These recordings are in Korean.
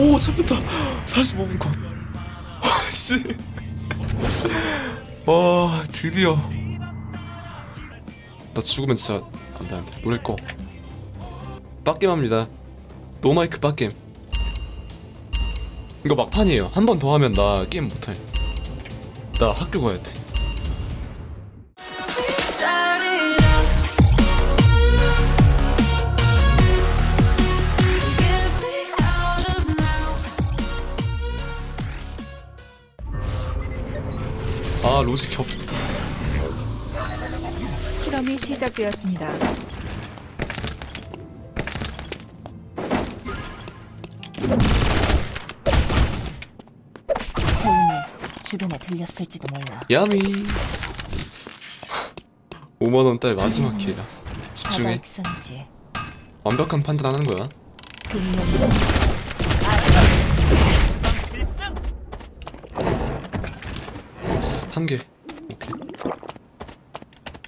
오 잡혔다 45분 컷. 씨. 와 드디어. 나 죽으면 진짜 안돼 안돼 노래 꺼. 빡겜 합니다. 노마이크 빡겜. 이거 막판이에요. 한 번 더 하면 나 게임 못해. 나 학교 가야 돼 아 로지 겹 실험이 시작되었습니다. 소음이 주변에 들렸을지도 몰라. 야미 5만원짜리 마지막 기회야 바다 집중해. 완벽한 판단하는 거야 분명 한 개 오케이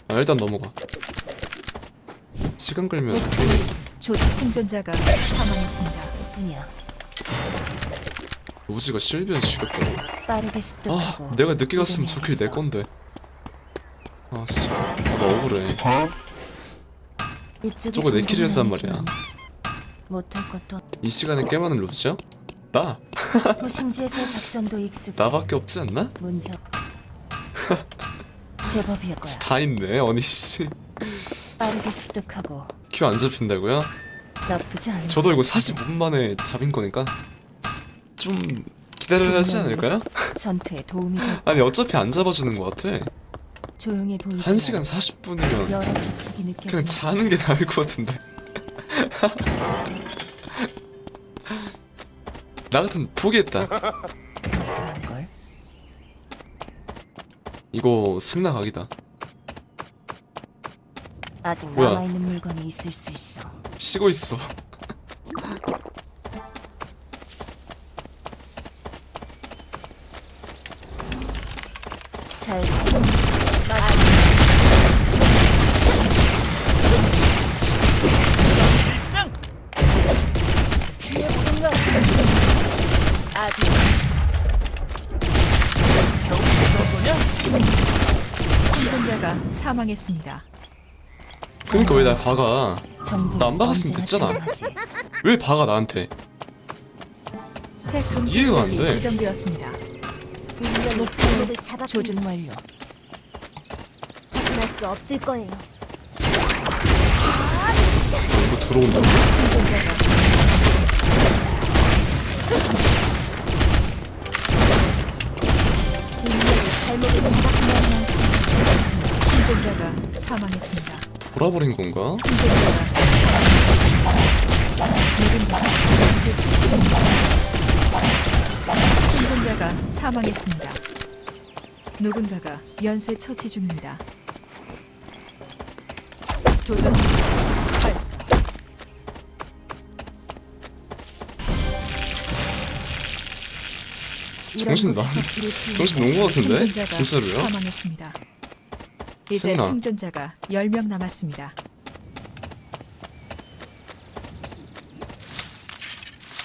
아 일단 넘어가 시간 끌면 조직 생존자가 사망했습니다. 뿐이야. 로지가 실비에 죽였다고 빠르게 아 습득하고. 내가 늦게 갔으면 저킬 내 건데 아씨 나 억울해 이쪽이 저거 내 킬이었단 말이야. 못할 것도 이 시간에 깨많은 로지야? 나? 호심지에서의 작전도 익숙. 나밖에 없지 않나? 문제. 제법이었 거야. 다 있네 아니 씨큐 빠르게 습득하고 안 잡힌다고요? 나쁘지 않아. 저도 이거 45분 만에 잡힌 거니까 좀 기다려야 하지 않을까요? 전투에 도움이 될 아니 어차피 안 잡아주는 것 같아 조용히 보이지. 1시간 40분이면 여러 기척이 느껴지는 그냥 자는 게 나을 것 같은데 나 같은 포기했다 걸. 이거 승나 각이다 아직 뭐야? 남아 있는 물건이 있을 수 있어. 쉬고 있어 잘. 아직 생존자가 사망했습니다. 그러니까 왜 날 박아 정부 나안 박았으면 됐잖아. 왜 박아 나한테 이해가 안 돼. 지정되었습니다. 목표를 잡아 조준 완료. 확인할 수 없을 거예요. 이거 들어온다 생 사망했습니다. 돌아버린 건가? 생존자가 사망했습니다. 누군가가 연쇄 처치 중입니다. 조준 발사. 정신 나 정신 놓은 것 같은데? 진짜로요? 사망했습니다. 이제 승나. 생존자가 10명 남았습니다.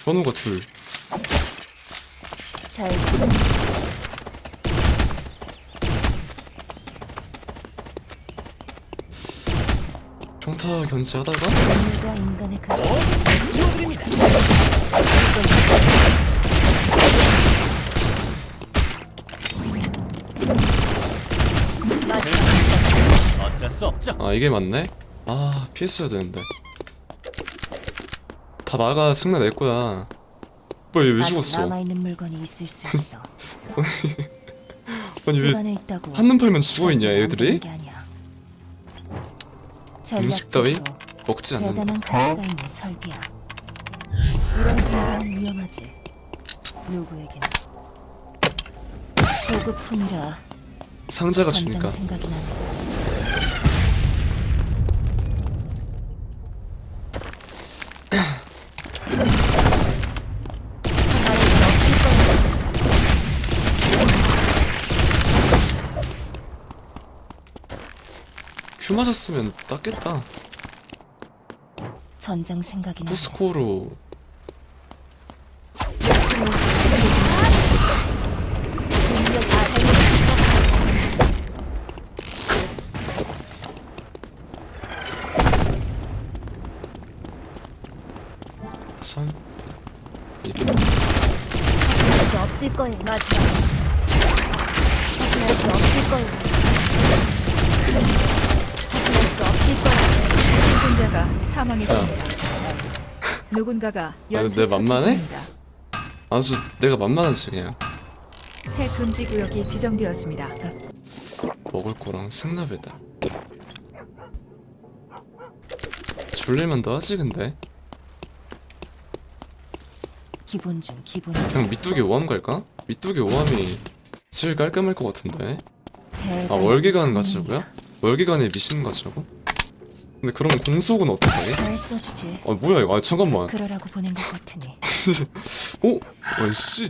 번호가 둘 잘. 평타 견제하다가 인물과 인간의 그 어쩔 수 없죠. 아 이게 맞네? 아 피했어야 되는데 다 나가 승나 내 거야 뭐야 얘왜 아직 죽었어? 남아 있는 물건이 있을 수 있어. 아니 왜 집안에 있다고. 한눈 팔면 죽어있냐 애들이? 게 아니야. 음식 따위? 전략적으로 먹지 않는다 대단한 가치가 있는 설비야. 이런 공간은 위험하지. 누구에게나. 보급품이라 상자가 전장 주니까 생각이 나네. 큐 맞았으면 낫겠다. 전장 생각이 나. 스코로 선 없을 거예요. 맞아. 없을 거예요. 수 없을 거예요. 생존자가 사망했습니다. 누군가가 연쇄 내 처치 만만해? 중입니다. 아주 내가 만만하지 그냥 새 금지 구역이 지정되었습니다. 먹을 거랑 승납이다 졸릴만도 하지 근데 기본 중 기본 그냥 밑두개 5함 갈까? 밑두개 5함이 제일 깔끔할 것 같은데 아 성능이야. 가자고요? 월기관에 미신 가자고? 근데 그러면 공속은 어떻게 해? 잘 써주지. 아 뭐야 이거. 아 잠깐만. 그러라고 보낸 것 같으니. 어? 아이씨.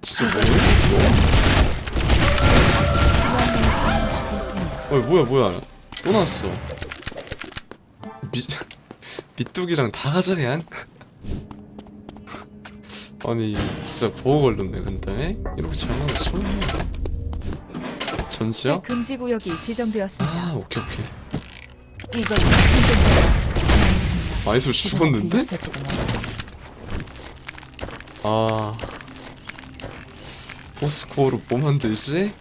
진짜 뭐야? 어 뭐야 뭐야. 또 나왔어. 미 밑두기랑 다 가자 그냥 아니 진짜 보호 걸렸네 근데. 이렇게 잘 나오면 처음 새 전지야? 금지 구역이 지정되었습니다. 아 오케이 오케이 사망했습니다. 마이솔 죽었는데? 아 보스코어로 뭐 만들지?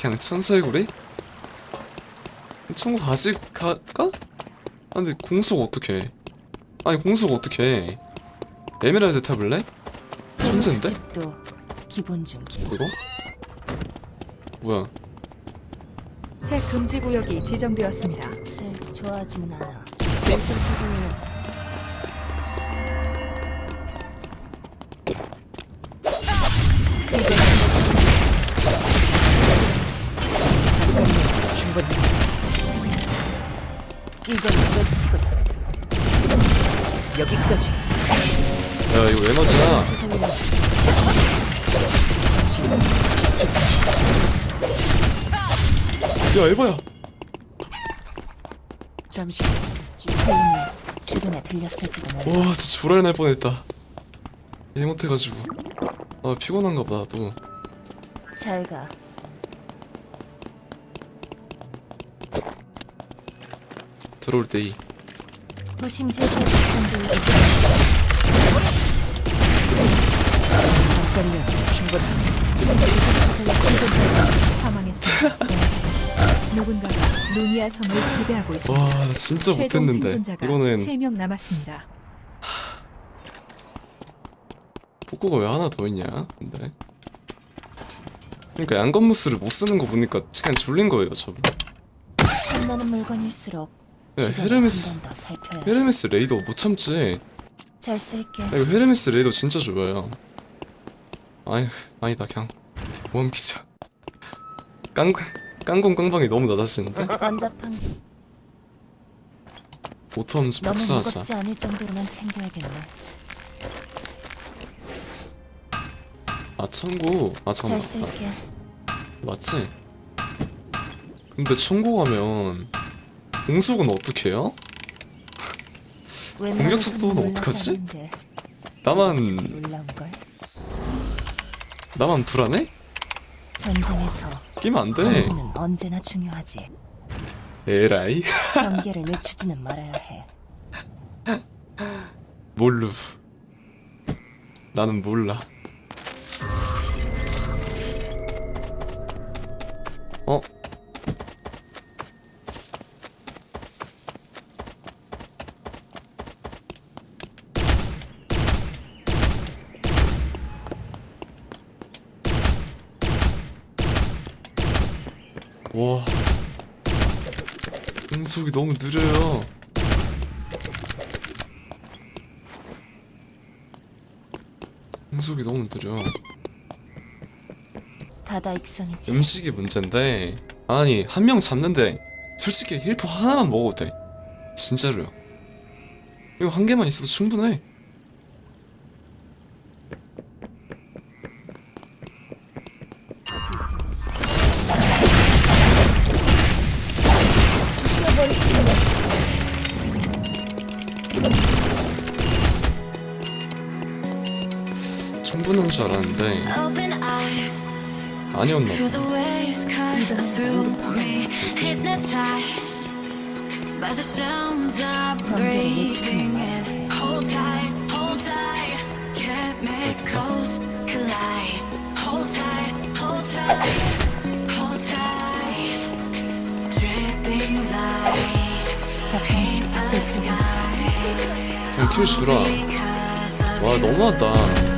그냥 천살구리? 천국 가지 갈까? 아 근데 공속 어떻게 해? 아니 공속 어떻게 해? 에메랄드 타블레? 천재인데? 기본 중 이거? 뭐야? 새 금지 구역이 지정되었습니다. 을 좋아하지는 않아 이건 끝이고. 여기까지. 야 이거 에너지 야야 에바야. 잠시 소음이 주변에 들렸을지도 몰라. 와 진짜 조랄 날 뻔했다. 일 못해가지고. 아 피곤한가 봐 나도 잘가. 들어올 때이. 무심지에서 정도 잠깐요 충분합니다. 사망했습니다. 누군가가 루니아 섬을 지배하고 있습니다. 와 나 진짜 최종 못했는데. 생존자가 이거는 3명 남았습니다. 복구가 왜 하나 더 있냐 근데? 그러니까 양건무스를 못 쓰는 거 보니까 그냥 졸린 거예요 저 탐나는 물건일수록 야, 주변을 헤르메스. 한번 더 살펴야 해. 헤르메스 레이더 못 참지? 잘 쓸게. 야, 이거 헤르메스 레이더 진짜 좋아요. 아이 아니다 그냥 모험 기자. 깡 깡공 깡방이 너무 낮아지는데 원자판 오토함수 너무 복사하자 무겁지 않을 정도로만 챙겨야겠네 아 청구 아 잘 잠깐만 쓸게 아, 맞지? 근데 청구 가면 공속은 어떻게 해요? 공격 속도는 어떡하지? 나만 놀라운 걸 나만 불안해? 전쟁에서 끼면 안 돼. 정의는 언제나 중요하지 에라이 경계를 늦추지는 말아야 해 몰루. 나는 몰라. 어? 와. 음속이 너무 느려요. 음속이 너무 느려. 음식이 문제인데 아니 한 명 잡는데 솔직히 힐프 하나만 먹어도 돼 진짜로요 이거 한 개만 있어도 충분해 줄 알았는데 아니었나 그냥 킬 주라 와 너무하다.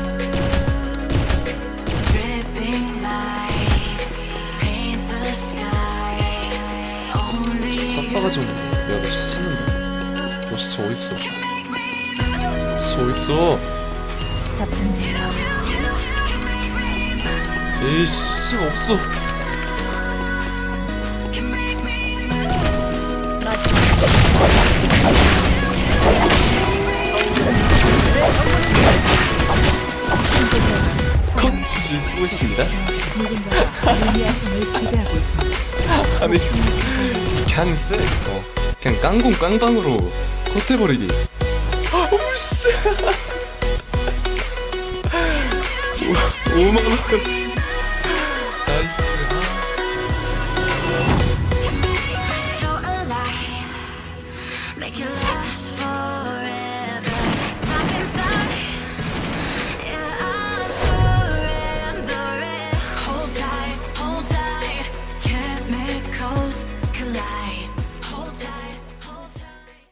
좀 내가 너 찾는다. 너 진짜 어딨어? 진짜 어딨어? 제거. 에이 진짜 없어. 컷! 지지 수고했습니다. 누군가가 루미아 섬 을 지배하고 있습니다. 아니 그냥 쎄 어, 그냥 깡공 깡방으로 컷해버리기. 오씨. 5만원